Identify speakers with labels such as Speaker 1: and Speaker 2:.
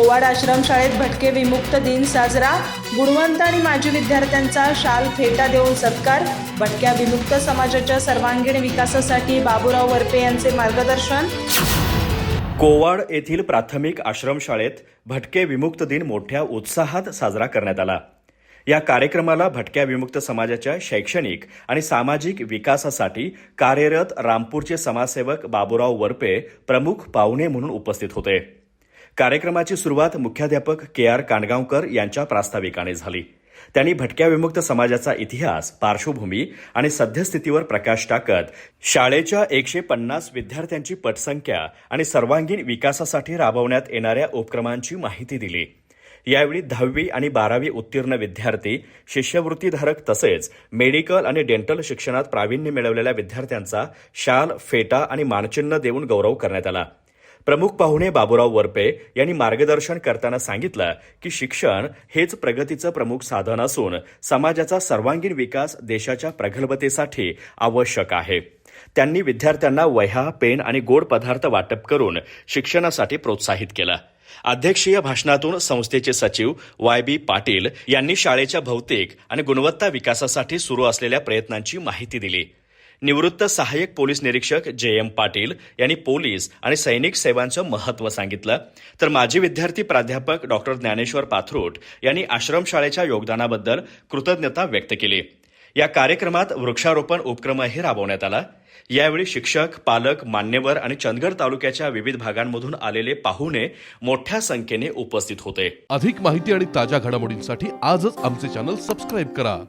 Speaker 1: पोवाड आश्रमशाळेत भटके विमुक्त दिन साजरा. गुणवंत आणि माजी विद्यार्थ्यांचा शाल फेटा देऊन सत्कार. भटक्या विमुक्त समाजाच्या सर्वांगीण विकासासाठी बाबूराव वरपे यांचे मार्गदर्शन.
Speaker 2: कोवाड येथील प्राथमिक आश्रमशाळेत भटके विमुक्त दिन मोठ्या उत्साहात साजरा करण्यात आला. या कार्यक्रमाला भटक्या विमुक्त समाजाच्या शैक्षणिक आणि सामाजिक विकासासाठी कार्यरत रामपूरचे समाजसेवक बाबूराव वरपे प्रमुख पाहुणे म्हणून उपस्थित होते. कार्यक्रमाची सुरुवात मुख्याध्यापक के आर कांडगावकर यांच्या प्रास्ताविकाने झाली. त्यांनी भटक्या विमुक्त समाजाचा इतिहास पार्श्वभूमी आणि सद्यस्थितीवर प्रकाश टाकत शाळेच्या एकशे पन्नास विद्यार्थ्यांची पटसंख्या आणि सर्वांगीण विकासासाठी राबवण्यात येणाऱ्या उपक्रमांची माहिती दिली. यावेळी दहावी आणि बारावी उत्तीर्ण विद्यार्थी शिष्यवृत्तीधारक तसेच मेडिकल आणि डेंटल शिक्षणात प्रावीण्य मिळवलेल्या विद्यार्थ्यांचा शाल फेटा आणि मानचिन्ह देऊन गौरव करण्यात आला. प्रमुख पाहुणे बाबूराव वरपे यांनी मार्गदर्शन करताना सांगितलं की शिक्षण हेच प्रगतीचं प्रमुख साधन असून समाजाचा सर्वांगीण विकास देशाच्या प्रगल्भतेसाठी आवश्यक आहे. त्यांनी विद्यार्थ्यांना वह्या पेन आणि गोड पदार्थ वाटप करून शिक्षणासाठी प्रोत्साहित केलं. अध्यक्षीय भाषणातून संस्थेचे सचिव वाय बी पाटील यांनी शाळेच्या भौतिक आणि गुणवत्ता विकासासाठी सुरू असलेल्या प्रयत्नांची माहिती दिली. निवृत्त सहाय्यक पोलीस निरीक्षक जे एम पाटील यांनी पोलीस आणि सैनिक सेवांचं महत्त्व सांगितलं. तर माजी विद्यार्थी प्राध्यापक डॉक्टर ज्ञानेश्वर पाथरोट यांनी आश्रमशाळेच्या योगदानाबद्दल कृतज्ञता व्यक्त केली. या कार्यक्रमात वृक्षारोपण उपक्रमही राबवण्यात आला. यावेळी शिक्षक पालक मान्यवर आणि चंदगड तालुक्याच्या विविध भागांमधून आलेले पाहुणे मोठ्या संख्येने उपस्थित होते.
Speaker 3: अधिक माहिती आणि ताज्या घडामोडींसाठी आजच आमचे चॅनल सबस्क्राईब करा.